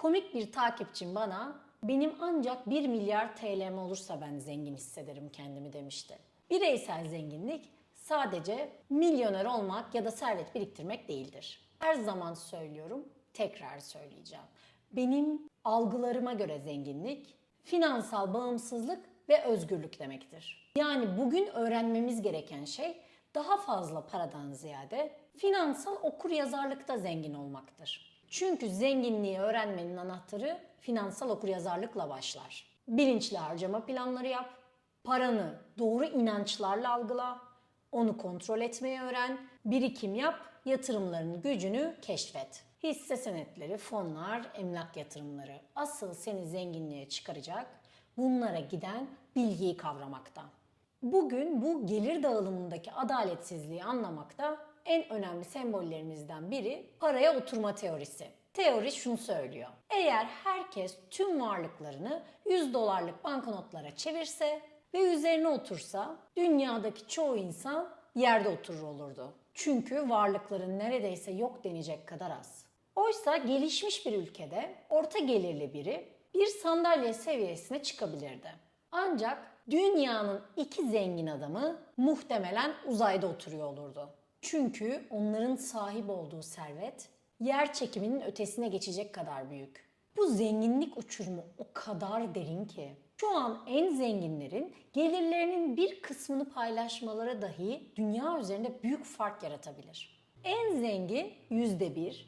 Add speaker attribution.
Speaker 1: Komik bir takipçim bana benim ancak 1 milyar TL'm olursa ben zengin hissederim kendimi demişti. Bireysel zenginlik sadece milyoner olmak ya da servet biriktirmek değildir. Her zaman söylüyorum, tekrar söyleyeceğim. Benim algılarıma göre zenginlik finansal bağımsızlık ve özgürlük demektir. Yani bugün öğrenmemiz gereken şey daha fazla paradan ziyade finansal okuryazarlıkta zengin olmaktır. Çünkü zenginliği öğrenmenin anahtarı finansal okuryazarlıkla başlar. Bilinçli harcama planları yap, paranı doğru inançlarla algıla, onu kontrol etmeyi öğren, birikim yap, yatırımların gücünü keşfet. Hisse senetleri, fonlar, emlak yatırımları asıl seni zenginliğe çıkaracak, bunlara giden bilgiyi kavramakta. Bugün bu gelir dağılımındaki adaletsizliği anlamakta en önemli sembollerimizden biri paraya oturma teorisi. Teori şunu söylüyor. Eğer herkes tüm varlıklarını 100 dolarlık banknotlara çevirse ve üzerine otursa dünyadaki çoğu insan yerde oturur olurdu. Çünkü varlıkların neredeyse yok denecek kadar az. Oysa gelişmiş bir ülkede orta gelirli biri bir sandalye seviyesine çıkabilirdi. Ancak dünyanın iki zengin adamı muhtemelen uzayda oturuyor olurdu. Çünkü onların sahip olduğu servet yer çekiminin ötesine geçecek kadar büyük. Bu zenginlik uçurumu o kadar derin ki şu an en zenginlerin gelirlerinin bir kısmını paylaşmaları dahi dünya üzerinde büyük fark yaratabilir. En zengin %1,